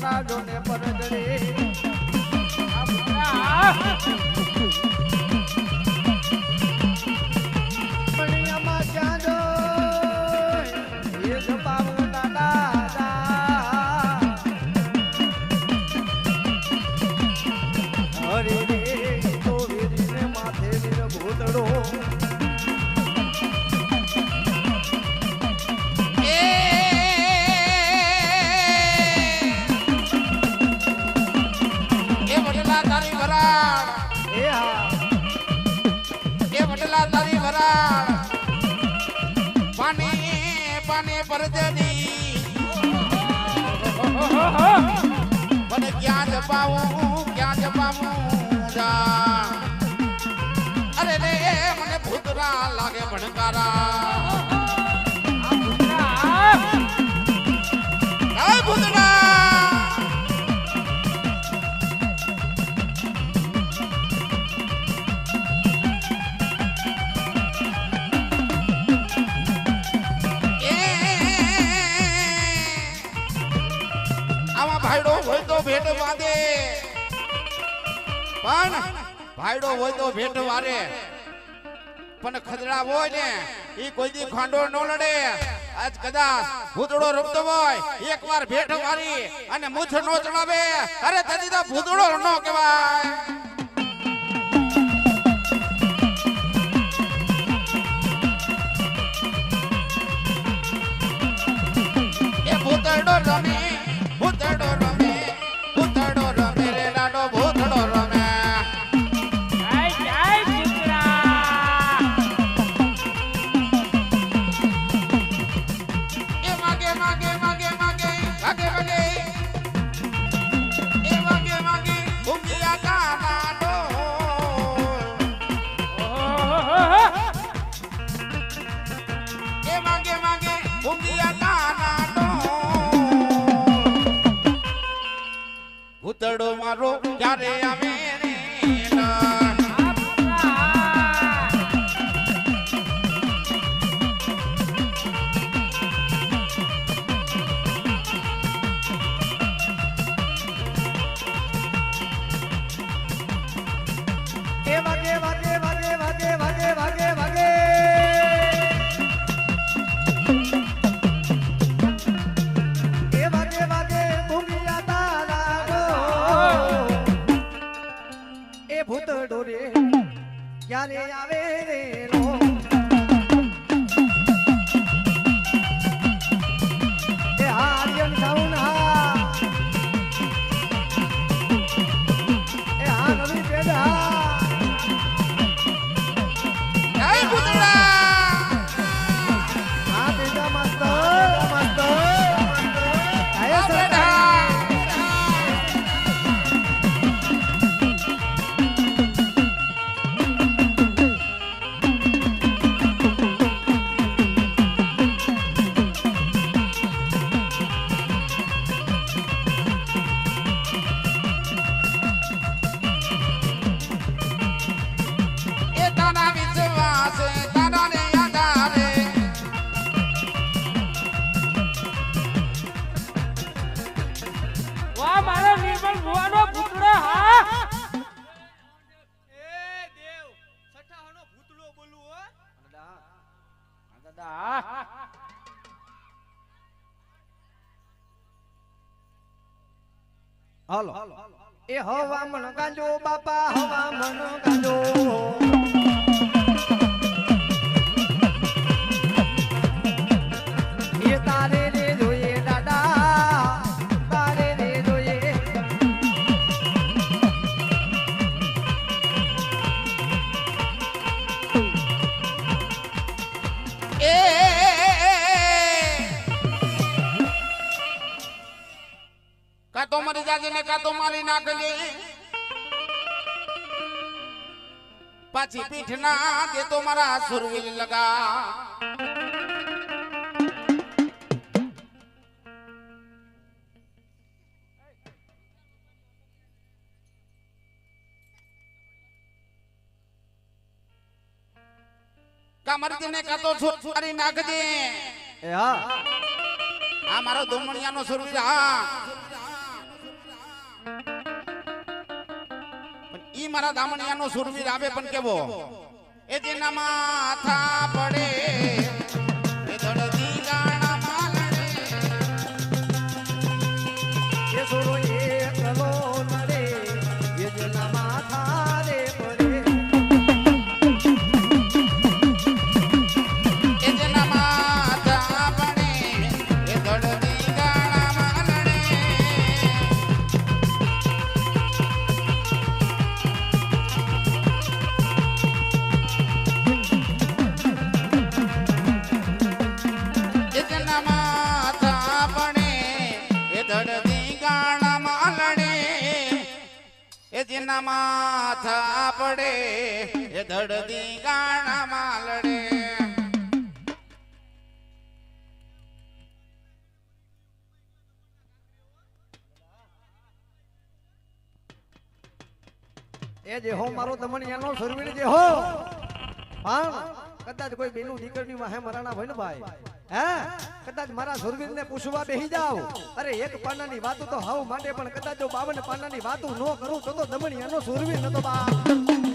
ના જોને પરદરી વરાળ એ હા. એ વડલા તારી વરાળ પાણી પાણી પરજની મને ક્યાં જપાવું ક્યાં જા. અરે રે મને ભૂતરા લાગે ભણકારા. પણ ભાઈડો હોય તો ભેટ વારે. પણ ખદડા હોય ને એ કોઈ દી ખાંડો ન લડે. આજ કદાચ ભૂતડો રમતો હોય, એકવાર ભેટ મારી અને મૂછ નો ચડાવે. અરે તદી તો ભૂતડો નો કહેવાય. મારો ક્યારે ક્યારે આવે ભૂતળો બોલું હો દાદા હાલો એ હવા મણ ગાંજો બાપા હવા મણ ગાંજો કા મરી કા તો મારી નાખજે પાછી પીઠ ના દે તો મારા સુરવીર લગા. કામરજીને મરી જને તો છોરી નાખજે એ હા. આ મારો દોમણિયાનો સ્વરૂપ હા. ઈ મારા દામણિયાનો સુરવીર આવે પણ કેવો? એ તેના માથા પડે. એ જેના માથા એ ધડદી ગાણામાં લડે. એ જે હો, મારો દમણિયાનો સુરવીર જે હો. પણ કદાચ કોઈ બેનું દીકરીની વાહે મરાણા હોય ને ભાઈ. હે? કદાચ મારા સુરવીર ને પૂછવા બેહી જાવ અરે, એક પાનાની વાતો તો હાવ માંડે, પણ કદાચ જો બાવન પાનાની વાતો ન કરું તો તો દમણિયાનો સુરવીર નતો બા.